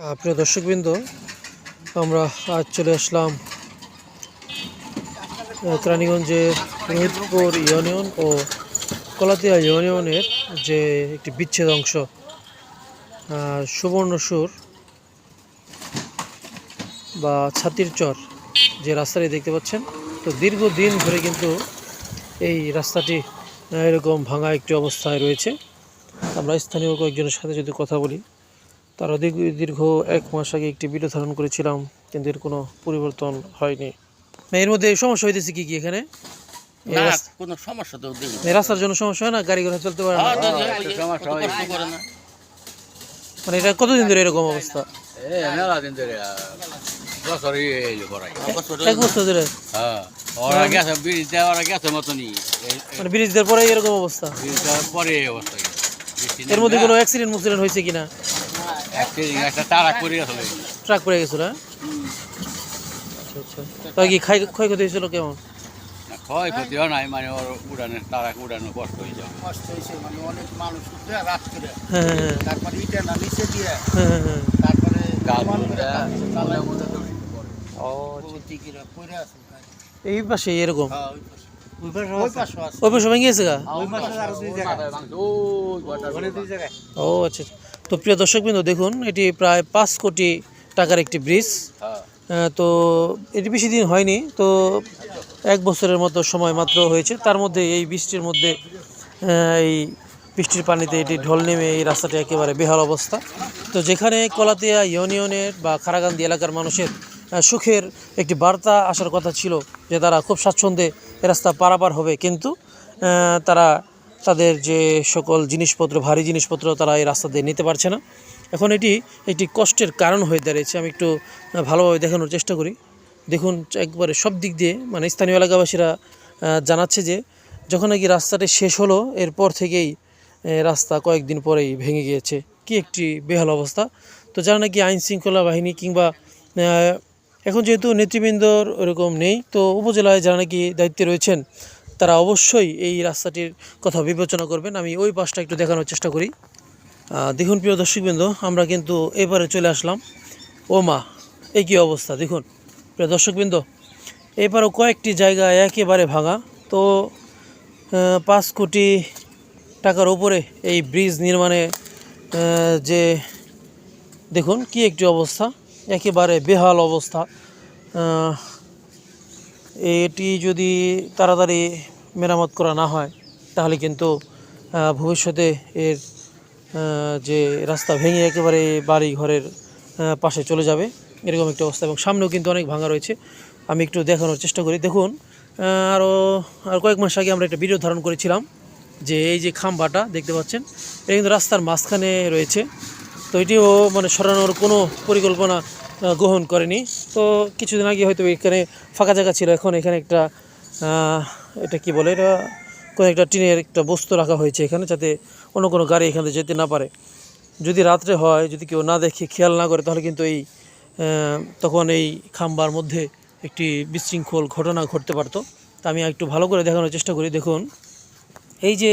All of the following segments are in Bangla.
প্রিয় দর্শকবৃন্দ আমরা আজ চলে আসলাম আহ, কেরানীগঞ্জের রোহিতপুর ইউনিয়ন ও কলাতিয়া ইউনিয়নের যে একটি বিচ্ছেদ অংশ সুবর্ণসুর বা ছাতির চর যে রাস্তাটি দেখতে পাচ্ছেন। তো দীর্ঘদিন ধরে কিন্তু এই রাস্তাটি এরকম ভাঙা একটি অবস্থায় রয়েছে। আমরা স্থানীয় কয়েকজনের সাথে যদি কথা বলি তারা দীর্ঘ দীর্ঘ এক মাস আগে একটি ভিডিও ধারণ করেছিলাম কিন্তু এর কোনো পরিবর্তন হয়নি। এর মধ্যে সমস্যা হইতেছে কি কি এখানে? এই না রাস- কোনো সমস্যা তো রাস্তার জন্য সমস্যা হয় না? গাড়ি ঘোড়া চলতে পারে না? হ্যাঁ, হয়। করে না? মানে এটা কতদিন ধরে এরকম অবস্থা? এক বছর ধরে? হ্যাঁ ব্রিজ মানে দেওয়ার পরে এরকম অবস্থা? এর মধ্যে কোনো অ্যাক্সিডেন্ট মুক্সিডেন্ট হয়েছে কিনা? ট্রাক পড়ে গেছিল আচ্ছা আচ্ছা। তাই কি ক্ষয়ক্ষতি হয়েছিল কেমন? ক্ষয় ক্ষতিও নাই মানে ওর উড়ানের তারা উড়ানো কষ্ট হয়ে যাবে কষ্ট হয়েছে মানে অনেক মানুষ উঠে রাত করে। তারপরে ইটা না নিচে দিয়ে। তারপরে গাছ সমান করে উঠে, চালায় ও প্রতিকিরা পড়ে আছে এই পাশে এরকম? হ্যাঁ ওই পাশে। ভেঙে গেছে গা? ও আচ্ছা আচ্ছা। তো প্রিয় দর্শকবৃন্দ দেখুন এটি প্রায় পাঁচ কোটি টাকার একটি ব্রিজ তো এটি বেশি দিন হয়নি তো এক বছরের মতো সময় মাত্র হয়েছে। তার মধ্যে এই বৃষ্টির মধ্যে এই বৃষ্টির পানিতে এটি ঢল নেমে এই রাস্তাটি একেবারে বেহাল অবস্থা। তো যেখানে কলাতিয়া ইউনিয়নের বা খারাগান্দি এলাকার মানুষের সুখের একটি বার্তা আসার কথা ছিল যে তারা খুব স্বাচ্ছন্দ্যে এ রাস্তা পারাপার হবে কিন্তু তারা তাদের যে সকল জিনিসপত্র, ভারী জিনিসপত্র তারা এই রাস্তা দিয়ে নিতে পারছে না। এখন এটি একটি কষ্টের কারণ হয়ে দাঁড়িয়েছে। আমি একটু ভালোভাবে দেখানোর চেষ্টা করি। দেখুন, একবারে সব দিক দিয়ে মানে স্থানীয় এলাকাবাসীরা জানাচ্ছে যে, যখন নাকি রাস্তাটি শেষ হলো, এরপর থেকেই রাস্তা কয়েকদিন পরেই ভেঙে গিয়েছে। কি একটি বেহাল অবস্থা। তো যারা নাকি আইন শৃঙ্খলা বাহিনী কিংবা এখন যেহেতু নেতৃবৃন্দর ওরকম নেই, তো উপজেলায় যারা নাকি দায়িত্বে রয়েছেন তারা অবশ্যই এই রাস্তাটির কথা বিবেচনা করবেন। আমি ওই পাশটা একটু দেখানোর চেষ্টা করি। দেখুন প্রিয় দর্শকবৃন্দ, আমরা কিন্তু এবারে চলে আসলাম। ও মা এই কী অবস্থা, দেখুন। প্রিয় দর্শকবৃন্দ, এবারও কয়েকটি জায়গা একেবারে ভাঙা। তো পাঁচ কোটি টাকার ওপরে এই ব্রিজ নির্মাণে যে, দেখুন কি একটি অবস্থা, একেবারে বেহাল অবস্থা। এটি যদি তাড়াতাড়ি মেরামত করা না হয়, তাহলে কিন্তু ভবিষ্যতে এর যে রাস্তা ভেঙে একেবারে বাড়ি ঘরের পাশে চলে যাবে, এরকম একটা অবস্থা। এবং সামনেও কিন্তু অনেক ভাঙা রয়েছে। আমি একটু দেখানোর চেষ্টা করি। দেখুন আরও আর কয়েক মাস আগে আমরা একটা ভিডিও ধারণ করেছিলাম যে এই যে খাম্বাটা দেখতে পাচ্ছেন, এটা কিন্তু রাস্তার মাঝখানে রয়েছে। তো এটিও মানে সরানোর কোনো পরিকল্পনা গ্রহণ করেনি। তো কিছুদিন আগে হয়তো এখানে ফাঁকা জায়গা ছিল। এখন এখানে একটা এটা কি বলে? এটা কোনো একটা টিনের একটা বস্তু রাখা হয়েছে এখানে যাতে অন্য কোনো গাড়ি এখানে যেতে না পারে। যদি রাত্রে হয়, যদি কেউ না দেখে, খেয়াল না করে, তাহলে কিন্তু এই তখন এই খাম্বার মধ্যে একটি বিশৃঙ্খল ঘটনা ঘটতে পারতো। তা আমি একটু ভালো করে দেখানোর চেষ্টা করি। দেখুন, এই যে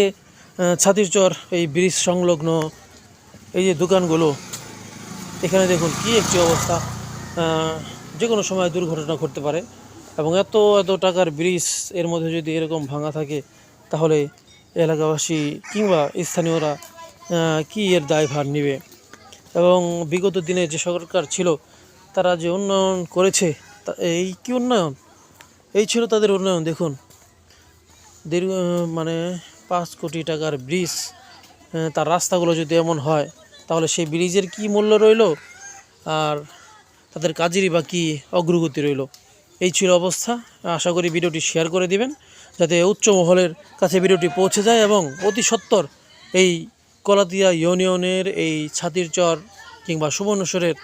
ছাতির চর, এই ব্রিজ সংলগ্ন, এই যে দোকানগুলো, এখানে দেখুন কি একটি অবস্থা। যে কোনো সময় দুর্ঘটনা ঘটতে পারে এবং এত এত টাকার ব্রিজের মধ্যে যদি এরকম ভাঙা থাকে, তাহলে এলাকাবাসী কিংবা স্থানীয়রা কি এর দায়ভার নেবে? এবং বিগত দিনে যে সরকার ছিল, তারা যে উন্নয়ন করেছে এই কি উন্নয়ন? এই ছিল তাদের উন্নয়ন, দেখুন। দীর্ঘ মানে পাঁচ কোটি টাকার ব্রিজ তার রাস্তাগুলো যদি এমন হয়, তাহলে সেই ব্রিজের কি মূল্য রইল? আর তাদের কাজেরই বা কী অগ্রগতি রইল। এই ছিল অবস্থা। আশা করি ভিডিওটি শেয়ার করে দিবেন, যাতে উচ্চ মহলের কাছে ভিডিওটি পৌঁছে যায় এবং অতি সত্বর এই কলাতিয়া ইউনিয়নের এই ছাতির চর কিংবা সুবর্ণেশ্বরের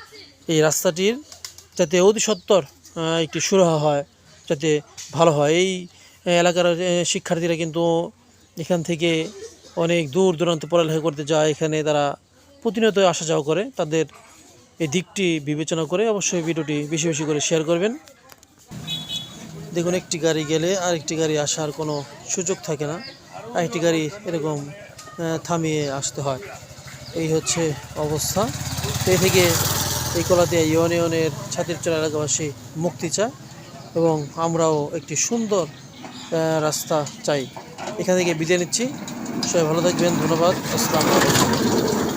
এই রাস্তাটির যাতে অতি সত্বর একটি সুরাহা হয়, যাতে ভালো হয়। এই এলাকার শিক্ষার্থীরা কিন্তু এখান থেকে অনেক দূর দূরান্ত পড়ালেখা করতে যায়। এখানে তারা প্রতিনিয়ত আসা যাওয়া করে। তাদের এই দিকটি বিবেচনা করে অবশ্যই ভিডিওটি বেশি বেশি করে শেয়ার করবেন। দেখুন, একটি গাড়ি গেলে আরেকটি গাড়ি আসার কোনো সুযোগ থাকে না। আরেকটি গাড়ি এরকম থামিয়ে আসতে হয়। এই হচ্ছে অবস্থা। এ থেকে এই কলাতিয়া ইউনিয়নের ছাতিরচর এলাকাবাসী মুক্তি চায় এবং আমরাও একটি সুন্দর রাস্তা চাই। এখান থেকে বিদায় নিচ্ছি। সবাই ভালো থাকবেন। ধন্যবাদ। আসসালামু আলাইকুম।